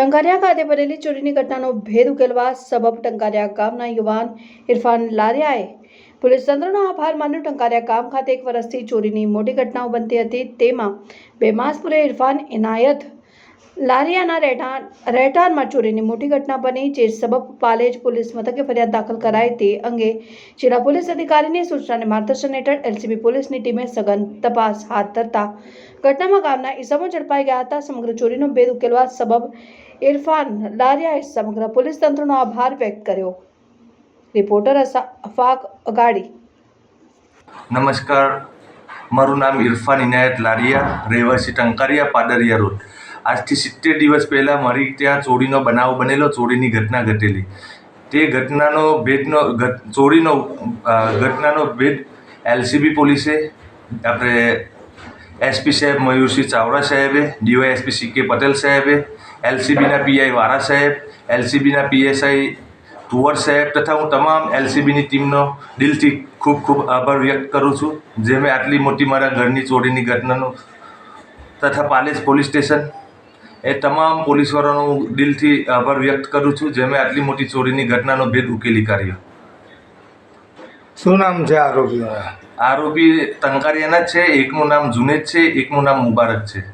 ટંકારિયા ખાતે બનેલી ચોરીની ઘટનાનો ભેદ ઉકેલવા સબબ ટંકારિયા ગામના યુવાન ઇરફાન લારિયાએ પોલીસ તંત્રનો આભાર માન્યો. ટંકારિયા ગામ ખાતે એક વર્ષથી ચોરીની મોટી ઘટનાઓ બનતી હતી. તેમાં બે માસ પૂર્વે ઇરફાન ઇનાયત લારિયાના રહેઠાણ રહેઠાણમાં ચોરીની મોટી ઘટના બની જે સબબ પાલેજ પોલીસ મથકે ફરિયાદ દાખલ કરાઈ તે અંગે જિલ્લા પોલીસ અધિકારીની સૂચનાને માર્ગદર્શન હેઠળ એલસીબી પોલીસની ટીમે સઘન તપાસ હાથ ધરતા ઘટનામાં ગામના ઇસમો ઝડપાઈ ગયા હતા. સમગ્ર ચોરીનો ભેદ ઉકેલવા સબબ ઇરફાન લારિયાએ સમગ્ર પોલીસ તંત્રનો આભાર વ્યક્ત કર્યો. રિપોર્ટર અફાક અગાડી. નમસ્કાર. મારું નામ ઇરફાન ઇનાયત લારિયા, રહેવાસી ટંકારિયા પાદરિયા રોડ. આજથી સિત્તેર દિવસ પહેલાં મારી ત્યાં ચોરીનો બનાવ બનેલો, ચોરીની ઘટના ઘટેલી. તે ઘટનાનો ભેદનો ચોરીનો ઘટનાનો ભેદ એલસીબી પોલીસે, આપણે એસપી સાહેબ મયુરસિંહ ચાવડા સાહેબે, ડીવાયએસપી સી કે પટેલ સાહેબે, એલસીબીના પીઆઈ વારા સાહેબ, એલસીબીના પીએસઆઈ તુવર સાહેબ તથા હું તમામ એલસીબીની ટીમનો દિલથી ખૂબ ખૂબ આભાર વ્યક્ત કરું છું, જે મેં આટલી મોટી મારા ઘરની ચોરીની ઘટનાનો તથા પાલેજ પોલીસ સ્ટેશન એ તમામ પોલીસવાળાનો હું દિલથી આભાર વ્યક્ત કરું છું જેમણે આટલી મોટી ચોરીની ઘટનાનો ભેદ ઉકેલી કાઢ્યો. શું નામ છે આરોપી આરોપી ટંકારિયાના જ છે એકનું નામ જુનેદ છે એકનું નામ મુબારક છે.